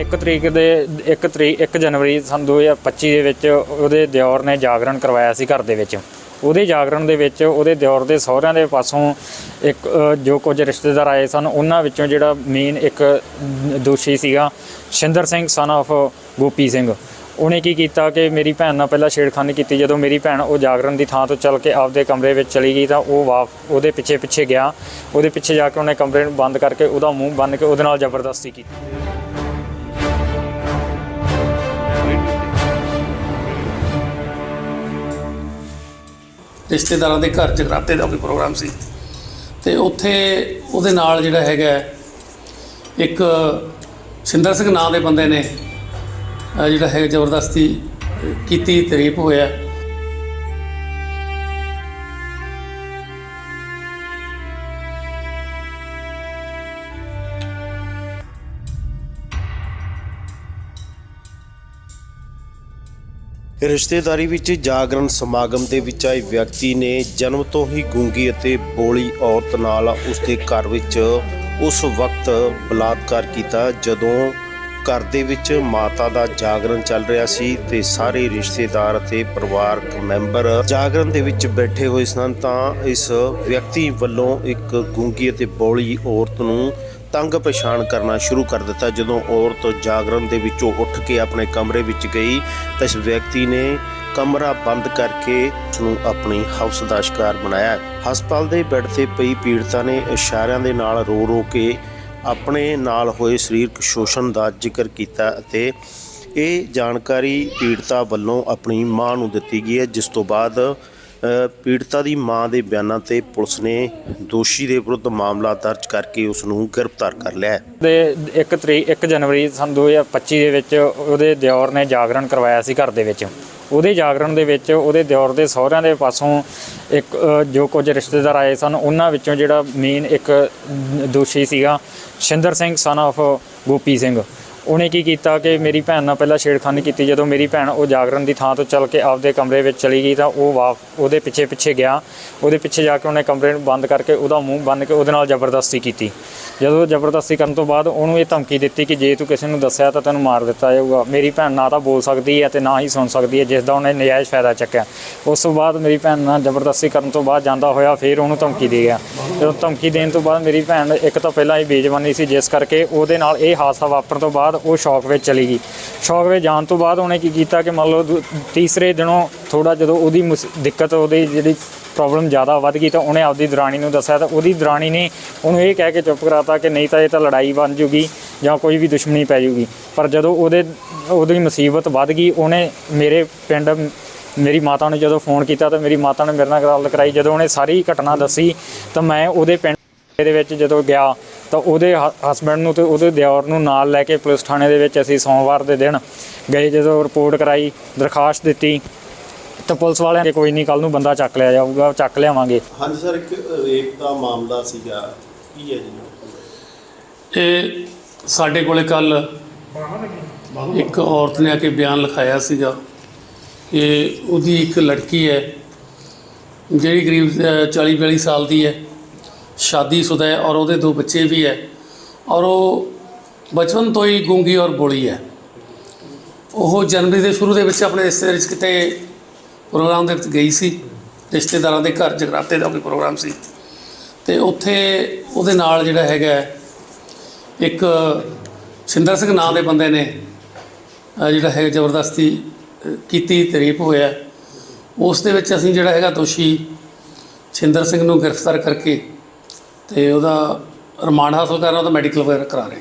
1 ਤਰੀਕ ਦੇ 1 ਤਰੀਕ 1 ਜਨਵਰੀ ਸਨ 2025 ਦੇ ਵਿੱਚ ਉਹਦੇ ਦਿਓਰ ਨੇ ਜਾਗਰਣ ਕਰਵਾਇਆ ਸੀ ਘਰ ਦੇ ਵਿੱਚ। ਉਹਦੇ ਜਾਗਰਣ ਦੇ ਵਿੱਚ ਉਹਦੇ ਦਿਓਰ ਦੇ ਸਹੁਰਿਆਂ ਦੇ ਪਾਸੋਂ ਇੱਕ ਜੋ ਕੁਝ ਰਿਸ਼ਤੇਦਾਰ ਆਏ ਸਨ, ਉਹਨਾਂ ਵਿੱਚੋਂ ਜਿਹੜਾ ਮੇਨ ਇੱਕ ਦੋਸ਼ੀ ਸੀਗਾ ਸ਼ਿੰਦਰ ਸਿੰਘ ਸਨ of ਗੋਪੀ ਸਿੰਘ। ਉਹਨੇ ਕੀ ਕੀਤਾ ਕਿ ਮੇਰੀ ਭੈਣ ਨਾਲ ਪਹਿਲਾਂ ਛੇੜਖਾਨੀ ਕੀਤੀ। ਜਦੋਂ ਮੇਰੀ ਭੈਣ ਉਹ ਜਾਗਰਣ ਦੀ ਥਾਂ ਤੋਂ ਚੱਲ ਕੇ ਆਪਦੇ ਕਮਰੇ ਵਿੱਚ ਚਲੀ ਗਈ ਤਾਂ ਉਹ ਵਾਪ, ਉਹਦੇ ਪਿੱਛੇ ਪਿੱਛੇ ਗਿਆ। ਉਹਦੇ ਪਿੱਛੇ ਜਾ ਕੇ ਉਹਨੇ ਕਮਰੇ ਨੂੰ ਬੰਦ ਕਰਕੇ ਉਹਦਾ ਮੂੰਹ ਬੰਨ ਕੇ ਉਹਦੇ ਨਾਲ ਜ਼ਬਰਦਸਤੀ ਕੀਤੀ। ਰਿਸ਼ਤੇਦਾਰਾਂ ਦੇ ਘਰ ਜਗਰਾਤੇ ਦਾ ਕੋਈ ਪ੍ਰੋਗਰਾਮ ਸੀ। ਤੇ ਉੱਥੇ ਉਹਦੇ ਨਾਲ ਜਿਹੜਾ ਹੈਗਾ ਇੱਕ ਸਿੰਦਰ ਸਿੰਘ ਨਾਂ ਦੇ ਬੰਦੇ ਨੇ ਜਿਹੜਾ ਹੈ ਜ਼ਬਰਦਸਤੀ ਕੀਤੀ ਤੇ ਹੋਇਆ। ਰਿਸ਼ਤੇਦਾਰੀ ਵਿੱਚ ਜਾਗਰਣ ਸਮਾਗਮ ਦੇ ਵਿੱਚ ਆਏ ਵਿਅਕਤੀ ਨੇ ਜਨਮ ਤੋਂ ਹੀ ਗੂੰਗੀ ਅਤੇ ਬੋਲੀ ਔਰਤ ਨਾਲ ਉਸਦੇ ਘਰ ਵਿੱਚ ਉਸ ਵਕਤ ਬਲਾਤਕਾਰ ਕੀਤਾ, ਜਦੋਂ ਘਰ ਦੇ ਵਿੱਚ ਮਾਤਾ ਦਾ ਜਾਗਰਣ ਚੱਲ ਰਿਹਾ ਸੀ ਤੇ ਸਾਰੇ ਰਿਸ਼ਤੇਦਾਰ ਅਤੇ ਪਰਿਵਾਰਕ ਮੈਂਬਰ ਜਾਗਰਣ ਦੇ ਵਿੱਚ ਬੈਠੇ ਹੋਏ ਸਨ, ਤਾਂ ਇਸ ਵਿਅਕਤੀ ਵੱਲੋਂ ਇੱਕ ਗੂੰਗੀ ਅਤੇ ਬੋਲੀ ਔਰਤ ਨੂੰ ਤੰਗ ਪਛਾਣ ਕਰਨਾ ਸ਼ੁਰੂ ਕਰ ਦਿੱਤਾ। ਜਦੋਂ ਔਰਤ ਜਾਗਰਣ ਦੇ ਵਿੱਚੋਂ ਉੱਠ ਕੇ ਆਪਣੇ ਕਮਰੇ ਵਿੱਚ ਗਈ, ਤਾਂ ਇਸ ਵਿਅਕਤੀ ਨੇ ਕਮਰਾ ਬੰਦ ਕਰਕੇ ਉਸ ਨੂੰ ਆਪਣੀ ਹਵਸ ਦਾ ਸ਼ਿਕਾਰ ਬਣਾਇਆ। ਹਸਪਤਾਲ ਦੇ ਬੈੱਡ ਤੇ ਪਈ ਪੀੜਤਾ ਨੇ ਇਸ਼ਾਰਿਆਂ ਦੇ ਨਾਲ ਰੋ ਰੋ ਕੇ ਆਪਣੇ ਨਾਲ ਹੋਏ ਸਰੀਰਕ ਸ਼ੋਸ਼ਣ ਦਾ ਜ਼ਿਕਰ ਕੀਤਾ ਅਤੇ ਇਹ ਜਾਣਕਾਰੀ ਪੀੜਤਾ ਵੱਲੋਂ ਆਪਣੀ ਮਾਂ ਨੂੰ ਦਿੱਤੀ ਗਈ ਹੈ, ਜਿਸ ਤੋਂ ਬਾਅਦ ਪੀੜਤਾ ਦੀ ਮਾਂ ਦੇ ਬਿਆਨਾਂ ਤੇ ਪੁਲਿਸ ਨੇ ਦੋਸ਼ੀ ਦੇ ਵਿਰੁੱਧ ਮਾਮਲਾ ਦਰਜ ਕਰਕੇ ਉਸ ਨੂੰ ਗ੍ਰਿਫਤਾਰ ਕਰ ਲਿਆ ਹੈ। ਦੇ 1 ਤਰੀਕ 1 ਜਨਵਰੀ ਸਨ 2025 ਦੇ ਵਿੱਚ ਉਹਦੇ ਦਿਓਰ ਨੇ ਜਾਗਰਣ ਕਰਵਾਇਆ ਸੀ ਘਰ ਦੇ ਵਿੱਚ। ਉਹਦੇ ਜਾਗਰਣ ਦੇ ਵਿੱਚ ਉਹਦੇ ਦਿਓਰ ਦੇ ਸਹੁਰਿਆਂ ਦੇ ਪਾਸੋਂ ਇੱਕ ਜੋ ਕੁਝ ਰਿਸ਼ਤੇਦਾਰ ਆਏ ਸਨ, ਉਹਨਾਂ ਵਿੱਚੋਂ ਜਿਹੜਾ ਮੇਨ ਇੱਕ ਦੋਸ਼ੀ ਸੀਗਾ, ਸ਼ਿੰਦਰ ਸਿੰਘ ਸਨ of ਗੋਪੀ ਸਿੰਘ। ਉਹਨੇ ਕੀ ਕੀਤਾ ਕਿ ਮੇਰੀ ਭੈਣ ਨਾਲ ਪਹਿਲਾਂ ਛੇੜਖਾਨੀ ਕੀਤੀ। ਜਦੋਂ ਮੇਰੀ ਭੈਣ ਉਹ ਜਾਗਰਣ ਦੀ ਥਾਂ ਤੋਂ ਚੱਲ ਕੇ ਆਪਦੇ ਕਮਰੇ ਵਿੱਚ ਚਲੀ ਗਈ ਤਾਂ ਉਹ ਵਾ ਉਹਦੇ ਪਿੱਛੇ ਪਿੱਛੇ ਗਿਆ। ਉਹਦੇ ਪਿੱਛੇ ਜਾ ਕੇ ਉਹਨੇ ਕਮਰੇ ਨੂੰ ਬੰਦ ਕਰਕੇ ਉਹਦਾ ਮੂੰਹ ਬੰਨ ਕੇ ਉਹਦੇ ਨਾਲ ਜ਼ਬਰਦਸਤੀ ਕੀਤੀ। ਜਦੋਂ ਜ਼ਬਰਦਸਤੀ ਕਰਨ ਤੋਂ ਬਾਅਦ ਉਹਨੂੰ ਇਹ ਧਮਕੀ ਦਿੱਤੀ ਕਿ ਜੇ ਤੂੰ ਕਿਸੇ ਨੂੰ ਦੱਸਿਆ ਤਾਂ ਤੈਨੂੰ ਮਾਰ ਦਿੱਤਾ ਜਾਊਗਾ। ਮੇਰੀ ਭੈਣ ਨਾ ਤਾਂ ਬੋਲ ਸਕਦੀ ਹੈ ਤੇ ਨਾ ਹੀ ਸੁਣ ਸਕਦੀ ਹੈ ਜਿਸ ਦਾ ਉਹਨੇ ਨਜਾਇਜ਼ ਫਾਇਦਾ ਚੱਕਿਆ। ਉਸ ਤੋਂ ਬਾਅਦ ਮੇਰੀ ਭੈਣ ਨਾਲ ਜ਼ਬਰਦਸਤੀ ਕਰਨ ਤੋਂ ਬਾਅਦ ਜਾਂਦਾ ਹੋਇਆ ਫਿਰ ਉਹਨੂੰ ਧਮਕੀ ਦੇ ਗਿਆ। ਜਦੋਂ ਧਮਕੀ ਦੇਣ ਤੋਂ ਬਾਅਦ ਮੇਰੀ ਭੈਣ ਇੱਕ ਤਾਂ ਪਹਿਲਾਂ ਹੀ ਬੇਜਵਾਨੀ ਸੀ, ਜਿਸ ਕਰਕੇ ਉਹਦੇ ਨਾਲ ਇਹ ਹਾਦਸਾ ਵਾਪਰਨ ਤੋਂ ਬਾਅਦ ਉਹ ਸ਼ੌਕ ਵਿੱਚ ਚਲੀ ਗਈ। ਸ਼ੌਕ ਵਿੱਚ ਜਾਣ ਤੋਂ ਬਾਅਦ ਉਹਨੇ ਕੀ ਕੀਤਾ ਕਿ ਮੰਨ ਲਓ ਤੀਸਰੇ ਦਿਨੋਂ ਥੋੜਾ ਜਦੋਂ ਉਹਦੀ ਮੁਸ- ਦਿੱਕਤ ਉਹਦੀ ਜਿਹੜੀ ਪ੍ਰੋਬਲਮ ਜ਼ਿਆਦਾ ਵੱਧ ਗਈ ਤਾਂ ਉਹਨੇ ਆਪਦੀ ਦਰਾਣੀ ਨੂੰ ਦੱਸਿਆ ਤਾਂ ਉਹਦੀ ਦਰਾਣੀ ਨੇ ਉਹਨੂੰ ਇਹ ਕਹਿ ਕੇ ਚੁੱਪ ਕਰਾਤਾ ਕਿ ਨਹੀਂ ਤਾਂ ਇਹ ਤਾਂ ਲੜਾਈ ਬਣ ਜੂਗੀ ਜਾਂ ਕੋਈ ਵੀ ਦੁਸ਼ਮਣੀ ਪੈ ਜੂਗੀ। ਪਰ ਜਦੋਂ ਉਹਦੇ, ਉਹਦੀ ਮੁਸੀਬਤ ਵੱਧ ਗਈ, ਉਹਨੇ ਮੇਰੇ ਪਿੰਡ ਮੇਰੀ ਮਾਤਾ ਨੂੰ ਜਦੋਂ ਫੋਨ ਕੀਤਾ ਤਾਂ ਮੇਰੀ ਮਾਤਾ ਨੇ ਮੇਰੇ ਨਾਲ ਗੱਲ ਕਰਾਈ। ਜਦੋਂ ਉਹਨੇ ਸਾਰੀ ਘਟਨਾ ਦੱਸੀ ਤਾਂ ਮੈਂ ਉਹਦੇ ਪਿੰਡ ਦੇ ਵਿੱਚ ਜਦੋਂ ਗਿਆ ਤਾਂ ਉਹਦੇ ਹਸਬੰਡ ਨੂੰ ਤੇ ਉਹਦੇ ਦਿਓਰ ਨੂੰ ਨਾਲ ਲੈ ਕੇ ਪੁਲਿਸ ਥਾਣੇ ਦੇ ਵਿੱਚ ਅਸੀਂ ਸੋਮਵਾਰ ਦੇ ਦਿਨ ਗਏ ਜਦੋਂ ਰਿਪੋਰਟ ਕਰਾਈ ਦਰਖਾਸਤ ਦਿੱਤੀ ਤਾਂ ਪੁਲਿਸ ਵਾਲਿਆਂ ਨੇ ਕੋਈ ਨਹੀਂ ਕੱਲ ਨੂੰ ਬੰਦਾ ਚੱਕ ਲਿਆ ਜਾਊਗਾ ਚੱਕ ਲਿਆਵਾਂਗੇ। ਹਾਂਜੀ ਸਰ ਇੱਕ ਰੇਪ ਦਾ ਮਾਮਲਾ ਸੀਗਾ ਕੀ ਹੈ ਜੀ? ਇਹ ਸਾਡੇ ਕੋਲੇ ਕੱਲ ਇੱਕ ਔਰਤ ਨੇ ਆ ਕੇ ਬਿਆਨ ਲਿਖਾਇਆ ਸੀਗਾ ਕਿ ਉਹਦੀ ਇੱਕ ਲੜਕੀ ਹੈ ਜਿਹੜੀ ਕਰੀਬ 40 42 ਸਾਲ ਦੀ ਹੈ। ਸ਼ਾਦੀशुदा ਹੈ ਔਰ ਉਹਦੇ ਦੋ ਬੱਚੇ ਵੀ ਹੈ ਔਰ ਉਹ ਬਚਪਨ ਤੋਂ ਹੀ ਗੂੰਗੀ ਔਰ ਬੋਲੀ ਹੈ। ਉਹ ਜਨਵਰੀ ਦੇ ਸ਼ੁਰੂ ਦੇ ਵਿੱਚ ਆਪਣੇ ਰਿਸ਼ਤੇ 'ਚ ਕਿਤੇ ਪ੍ਰੋਗਰਾਮ ਦੇ ਵਿੱਚ ਗਈ ਸੀ। ਰਿਸ਼ਤੇਦਾਰਾਂ ਦੇ ਘਰ ਜਗਰਾਤੇ ਦਾ ਕੋਈ ਪ੍ਰੋਗਰਾਮ ਸੀ। ਤੇ ਉੱਥੇ ਉਹਦੇ ਨਾਲ ਜਿਹੜਾ ਹੈਗਾ ਇੱਕ ਸਿੰਦਰ ਸਿੰਘ ਨਾਂ ਦੇ ਬੰਦੇ ਨੇ ਜਿਹੜਾ ਹੈ ਜ਼ਬਰਦਸਤੀ ਕੀਤੀ ਤੇ ਰੇਪ ਹੋਇਆ। ਉਸ ਦੇ ਵਿੱਚ ਅਸੀਂ ਜਿਹੜਾ ਹੈਗਾ ਦੋਸ਼ੀ ਸਿੰਦਰ ਸਿੰਘ ਨੂੰ ਗ੍ਰਿਫਤਾਰ ਕਰਕੇ ਤੇ ਉਹਦਾ ਰਿਮਾਂਡ ਹਾਸਲ ਕਰ ਰਹੇ ਉਹਦਾ ਮੈਡੀਕਲ ਵਗੈਰਾ ਕਰਾ ਰਹੇ